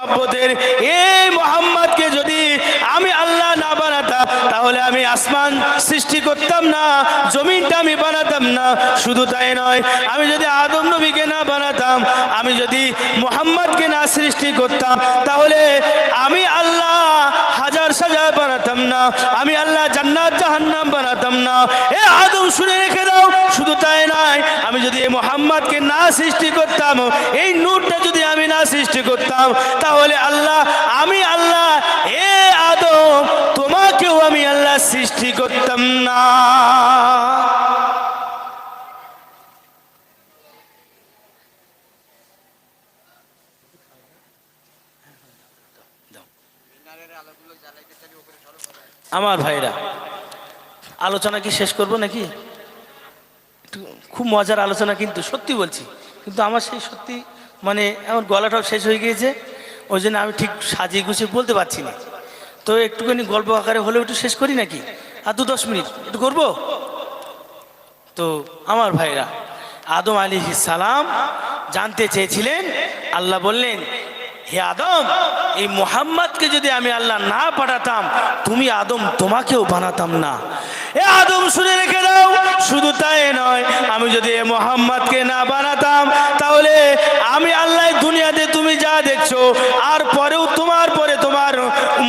মোহাম্মদের এই তাহলে আমি আসমান সৃষ্টি করতাম না, জমিনটা আমি বানাতাম না, শুধু তাই নয়, আমি যদি আদম নবীকে না বানাতাম, আমি যদি মোহাম্মদকে না সৃষ্টি করতাম, তাহলে আমি আল্লাহ হাজার সাজার বানাতাম না, আমি আল্লাহ জান্নাত জাহান্নাম বানাতাম না। এ আদম শুনে রেখে দাও, শুধু তাই নয়, আমি যদি এই মোহাম্মদকে না সৃষ্টি করতাম, এই নূরটা যদি আমি না সৃষ্টি করতাম, তাহলে আল্লাহ, আমি আল্লাহ, এ আদম তোমাকেও আমি আল্লাহ সৃষ্টি করতাম না। আমার ভাইরা, আলোচনা কি শেষ করব নাকি? একটু খুব মজার আলোচনা কিন্তু, সত্যি বলছি। কিন্তু আমার সেই সত্যি মানে আমার গলাটাও শেষ হয়ে গিয়েছে, ওই জন্য আমি ঠিক সাজিয়ে গুছিয়ে বলতে পারছি না। তো একটুখানি গল্প আকারে হলেও একটু শেষ করি নাকি? আর দু দশ মিনিট, একটু করব? তো আমার ভাইরা, আদম আলী সালাম জানতে চেয়েছিলেন, আল্লাহ বললেন, হে আদম, এই মোহাম্মদকে যদি আমি আল্লাহ না পাঠাতাম, তুমি আদম তোমাকেও বানাতাম না। এ আদম, শুনে রেখে দাও, শুধু তাই নয়, আমি যদি এ মোহাম্মদকে না বানাতাম, তাহলে আমি আল্লাহ দুনিয়াতে তুমি যা দেখছ, আর পরেও তোমার পরে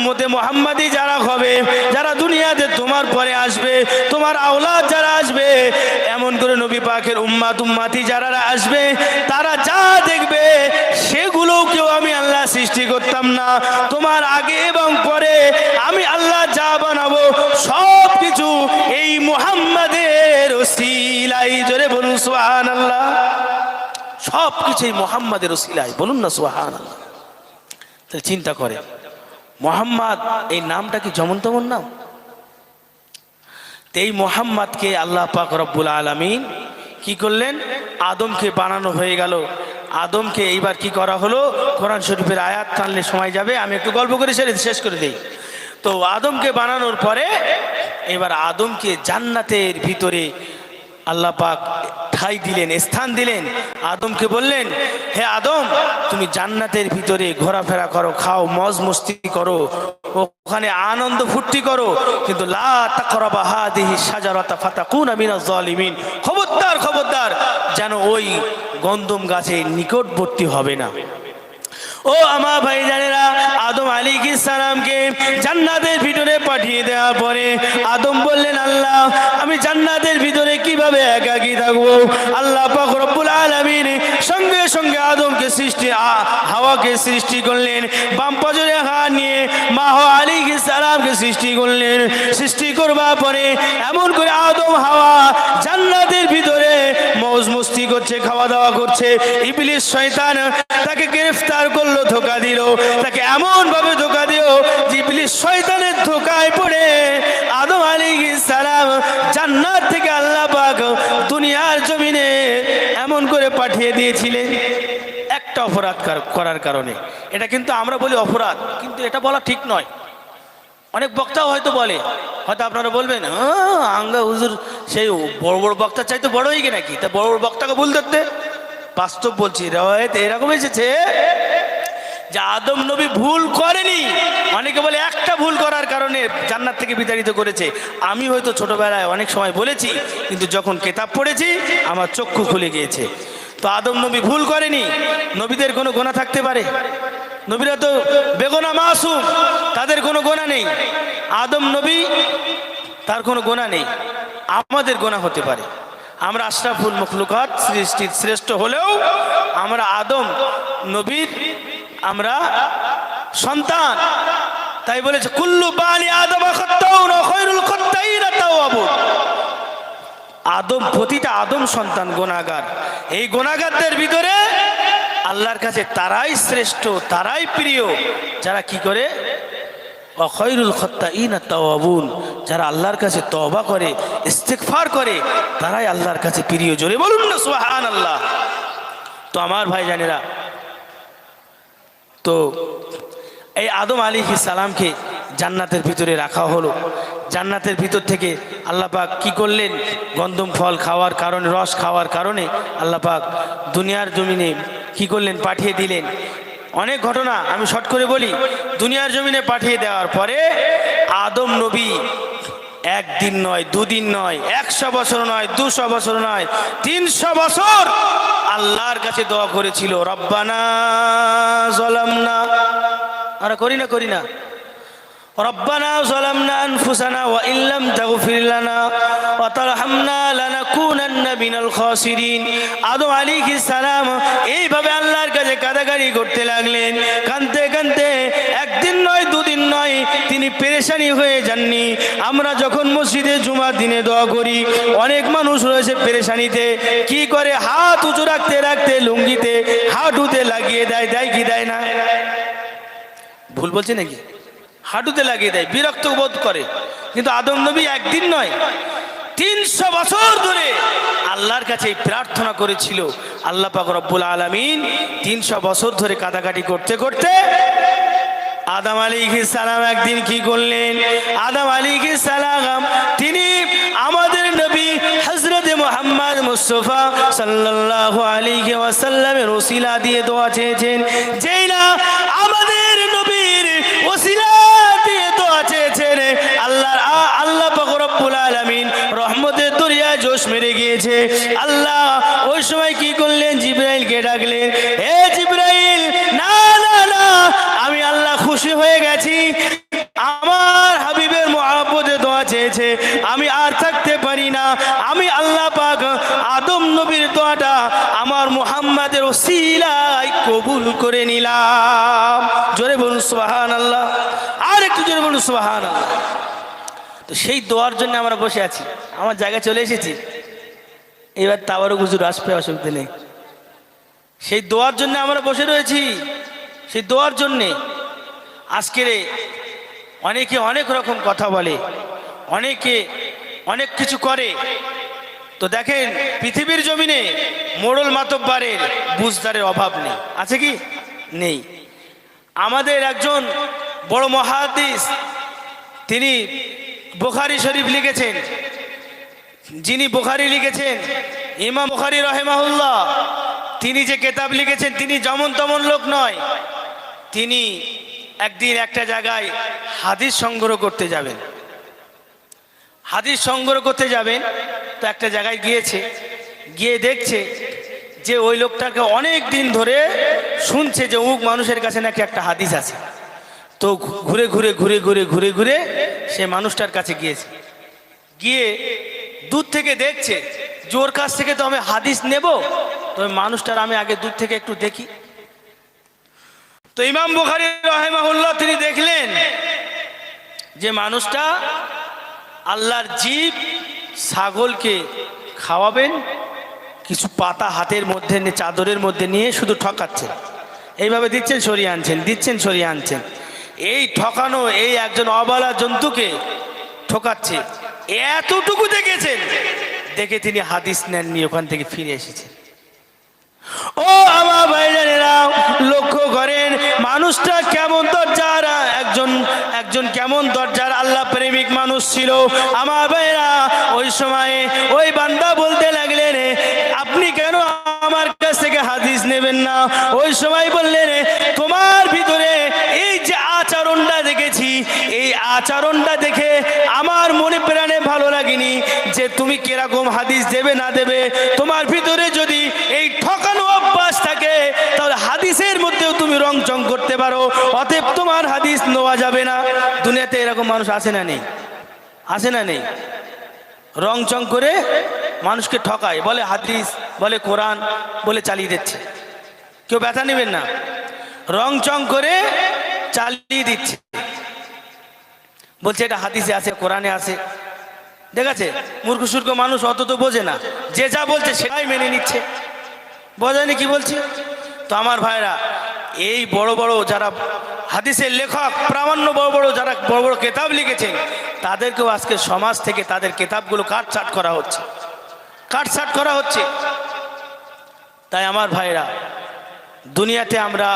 উম্মতে মোহাম্মদই যারা হবে, যারা দুনিয়াতে তোমার পরে আসবে, তোমার আওলাদ যারা আসবে, এমন করে নবী পাকের উম্মাত উম্মাতি যারা আসবে, তারা যা দেখবে, সেগুলোও কেউ আমি আল্লাহ সৃষ্টি করতাম না। তোমার আগে এবং পরে আমি আল্লাহ যা বানাবো সব কিছু এই মুহাম্মাদের ওসিলাই জোরে বলুন সোহান আল্লাহ সব কিছু এই মোহাম্মদের ওসিলাই বলুন না সোহান আল্লাহ চিন্তা করে মোহাম্মদ, এই নামটা কি যেমন তেমন নাম এই মোহাম্মদকে আল্লাহ পাক রব্বুল আলমিন কি করলেন? আদমকে বানানো হয়ে গেল। আদমকে এইবার কি করা হলো? কোরআন শরীফের আয়াত টানলে সময় যাবে, আমি একটু গল্প করে সেরে শেষ করে দিই। তো আদমকে বানানোর পরে এবার আদমকে জান্নাতের ভিতরে আল্লাহ পাক ঠাই দিলেন, স্থান দিলেন। আদমকে বললেন, হে আদম, তুমি জান্নাতের ভিতরে ঘোরাফেরা করো, খাও, মজ মস্তি করো, ওখানে আনন্দ ফুর্তি করো, কিন্তু খবরদার খবরদার, যেন ওই গন্ধম গাছে নিকটবর্তী হবে না। ও আমার ভাই জানেরা আদম আলী সালামকে জান্নাতের ভিতরে পাঠিয়ে দেওয়ার পরে আদম বললেন, আল্লাহ, আমি জান্নাতের ভিতরে কীভাবে একাকি থাকব? আল্লাহ পাক রব্বুল আলামিন সঙ্গে আদমকে সৃষ্টি হাওয়াকে সৃষ্টি করলেন। বাম পাজরে হাত নিয়ে মাহ আলী সালামকে সৃষ্টি করলেন। সৃষ্টি করবার পরে এমন করে আদম, হাওয়া জান্নাতের ভিতরে মৌজ মস্তি করছে খাওয়া দাওয়া করছে। ইবলিস, শয়তান তাকে গ্রেফতার করল, ধোকা দিল। তাকে এমন ভাবে ধোকা দিল যে ইবলিস শয়তানের ধোকায় পড়ে। আদম আলী সালাম জান্নাত থেকে করে পাঠিয়ে দিয়েছিলেন একটা অপরাধ করার কারণে। এটা কিন্তু আমরা বলি অপরাধ কিন্তু এটা বলা ঠিক নয়। অনেক বক্তাও হয়তো বলে হয়তো আপনারা বলবেন "হ্যাঁ, আঙ্গা হুজুর সেই বড় বড় বক্তার চাইতে বড় হয়ে গে নাকি? তা বড় বড় বক্তাকে ভুল ধরতে? বাস্তব বলছি রেওয়ায়ত এরকম এসেছে যে আদম নবী ভুল করেনি। অনেকে বলে একটা ভুল করার কারণে জান্নাত থেকে বিতাড়িত করেছে। আমি হয়তো ছোটবেলায় অনেক সময় বলেছি কিন্তু যখন কেতাব পড়েছি আমার চক্ষু খুলে গিয়েছে। তো আদম নবী ভুল করেনি। নবীদের কোনো গোনা থাকতে পারে। নবীরা তো বেগোনা মাসুম, তাদের কোনো গোনা নেই। আদম নবী, তার কোনো গোনা নেই। আমাদের গোনা হতে পারে। আমরা আশরাফুল মখলুকাত সৃষ্টির শ্রেষ্ঠ হলেও আমরা আদম নবীর আমরা সন্তান। তাই বলেছে, কুল্লু বালি আদম খত্তাউন খৈরুল খত্তাইনা তাওয়াবুন আদম, প্রতিটা আদম সন্তান গোনাগার। এই গোনাগারদের ভিতরে আল্লাহর কাছে তারাই শ্রেষ্ঠ, তারাই প্রিয়। যারা কি করে? অখৈরুল খত্তা ইনা তাওয়াবুন যারা আল্লাহর কাছে তওবা করে, ইস্তেগফার করে, তারাই আল্লাহর কাছে প্রিয়। জোরে বলুন না সুবহান আল্লাহ তো আমার ভাই জানেরা তো এই আদম আলী সালামকে জান্নাতের ভিতরে রাখা হলো। জান্নাতের ভিতর থেকে আল্লাহ পাক কি করলেন? গন্ধম ফল খাওয়ার কারণে, রস খাওয়ার কারণে আল্লাহ পাক দুনিয়ার জমিনে কি করলেন? পাঠিয়ে দিলেন। অনেক ঘটনা আমি শর্ট করে বলি। দুনিয়ার জমিনে পাঠিয়ে দেওয়ার পরে আদম নবী একদিন নয়, দুদিন নয়, একশো বছর নয়, দুশো বছর নয়, তিনশো বছর আল্লাহর কাছে দোয়া করেছিল, রব্বানা জলাম না আমরা করি না করি না। ربنا ظلمنا أنفسنا وإن لم تغفر لنا وترحمنا لنكونن من الخاسرين আদম আলাইহিস সালাম এইভাবে আল্লাহর কাছে কাদাকারি করতে লাগলেন কানতে কানতে একদিন নয় দুদিন নয় তিনি পেরেশানি হয়ে যাননি আমরা যখন মসজিদে জুমার দিনে দোয়া করি অনেক মানুষ রয়েছে পেরেশানিতে কি করে হাত উঁচু রাখতে রাখতে লুঙ্গিতে হাঁটুতে লাগিয়ে দেয় দেয় কি দেয় না ভুল বলছি নাকি হাঁটুতে লাগিয়ে দেয়, বিরক্ত বোধ করে। কিন্তু আদম নবী একদিন নয়, তিনশো বছর ধরে আল্লাহর কাছে প্রার্থনা করেছিল, আল্লাহ পাক রব্বুল আলমিন তিনশো বছর ধরে কাদাকাটি করতে করতে আদম আলী সালাম একদিন কি করলেন? আদম আলী সালাম, তিনি আমাদের নবী হজরত মোহাম্মদ মুস্তফা সাল্লাল্লাহু আলাইহি ওয়াসাল্লামের ওসিলা দিয়ে দোয়া চেয়েছেন, যেই না গিয়েছে। আল্লাহ, ওই সময় কি করলেন? জিব্রাইলকে ডাকলেন হে জিব্রাইল, না না না, আমি আল্লাহ খুশি হয়ে গেছি। আমার হাবিবের মহাব্বতে দোয়া চেয়েছে। আমি আর থাকতে পারি না। আমি আল্লাহ পাক আদম নবীর দোয়াটা আমার মুহাম্মাদের ওসিলায় কবুল করে নিলাম। জোরে বলুন সুবাহান আল্লাহ আর একটু জোরে বলুন সুবাহান আল্লাহ তো সেই দোয়ার জন্য আমরা বসে আছি। আমার জায়গায় চলে এসেছি। এবার তাবারও গুজুর আসবে অসুবিধা নেই সেই দোয়ার জন্য আমরা বসে রয়েছি। সেই দোয়ার জন্যে আজকের অনেকে অনেক রকম কথা বলে, অনেকে অনেক কিছু করে। তো দেখেন, পৃথিবীর জমিনে মোড়ল মাতব্বারের বুঝদারের অভাব নেই। আছে কি? নেই। আমাদের একজন বড় মহাদিস, তিনি বুখারি শরীফ লিখেছেন যিনি বুখারি লিখেছেন, ইমাম বুখারি রহেমাহুল্লাহ, তিনি যে কেতাব লিখেছেন, তিনি যেমন তেমন লোক নয়। তিনি একদিন একটা জায়গায় হাদিস সংগ্রহ করতে যাবেন। হাদিস সংগ্রহ করতে যাবেন, তো একটা জায়গায় গিয়েছে, গিয়ে দেখছে যে ওই লোকটাকে অনেক দিন ধরে শুনছে যে উক মানুষের কাছে নাকি একটা হাদিস আছে। তো ঘুরে ঘুরে ঘুরে ঘুরে ঘুরে ঘুরে সে মানুষটার কাছে গিয়েছে। গিয়ে দূর থেকে দেখছে জোর কাছ থেকে তো আমি হাদিস নেব, তো ওই মানুষটার আমি আগে দূর থেকে একটু দেখি। তো ইমাম বুখারি রহেমাহুল্লাহ তিনি দেখলেন যে মানুষটা আল্লাহর জীব ছাগলকে খাওয়াবেন, কিছু পাতা হাতের মধ্যে নিয়ে, চাদরের মধ্যে নিয়ে শুধু ঠকাচ্ছেন। এইভাবে দিচ্ছেন, সরিয়ে আনছেন, দিচ্ছেন, সরিয়ে আনছেন। এই ঠকানো এই একজন অবলা জন্তুকে ঠকাচ্ছে। এতটুকু দেখেছেন? দেখে তিনি হাদিস নেননি, ওখান থেকে ফিরে এসেছেন। ও আমার ভাইজানেরা, লক্ষ্য করেন, মানুষটা কেমন দরজার, একজন একজন কেমন দরজার আল্লাহ প্রেমিক মানুষ ছিল। আমার ভাইরা ওই সময়ে ওই বান্দা বলতে লাগলেন, আপনি কেন আমার কাছ থেকে হাদিস নেবেন না? ওই সময় বললেন, তোমার ভিতরে এই যে আচরণটা দেখেছি, এই আচরণটা দেখে আমার মনে প্রাণে ভালো লাগেনি যে তুমি কীরকম হাদিস দেবে না দেবে। তোমার ভিতরে যদি এই ঠকানো অভ্যাস থাকে, তাহলে হাদিসের মধ্যেও তুমি রং চং করতে পারো। অতএব তোমার হাদিস নেওয়া যাবে না। দুনিয়াতে এরকম মানুষ আসে না নেই। আসে না নেই। রং চং করে মানুষকে ঠকায়, বলে হাদিস, বলে কোরআন, বলে চালিয়ে দিচ্ছে। কেউ ব্যথা নেবেন না। রং চং করে চালিয়ে দিচ্ছে। বলছে, এটা হাদিসে আছে, কোরআনে আছে। দেখেছে? মূর্খ, সূর্খ মানুষ অত তো বোঝে না। যে যা বলছে, সেটাই মেনে নিচ্ছে। বোঝেনি কি বলছি? তো আমার ভাইরা, এই বড় বড় যারা হাদিসের লেখক, প্রামাণ্য বড় বড় যারা বড় বড় কেতাব লিখেছেন, তাদেরকেও আজকে সমাজ থেকে তাদের কেতাবগুলো কাটছাট করা হচ্ছে। কাটছাট করা হচ্ছে। তাই আমার ভাইরা, দুনিয়াতে আমরা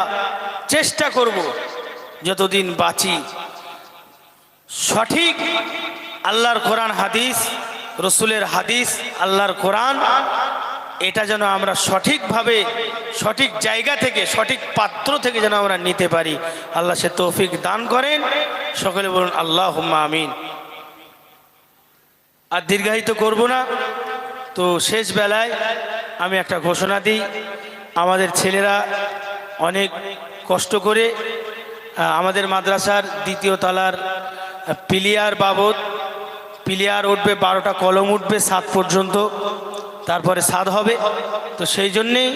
চেষ্টা করব যতদিন বাঁচি। সঠিক আল্লাহর কোরআন হাদিস, রসুলের হাদিস, আল্লাহর কোরআন, এটা যেন আমরা সঠিকভাবে, সঠিক জায়গা থেকে, সঠিক পাত্র থেকে যেন আমরা নিতে পারি। আল্লাহ সে তৌফিক দান করেন। সকলে বলুন আল্লাহ আমিন। আর দীর্ঘায়িত করব না। তো শেষ বেলায় আমি একটা ঘোষণা দিই। আমাদের ছেলেরা অনেক কষ্ট করে আমাদের মাদ্রাসার দ্বিতীয় তলার পিলিয়ার বাবদ, পিলিয়ার উঠবে বারোটা, কলম উঠবে সাত পর্যন্ত, তারপরে সাদ হবে। তো সেই জন্যেই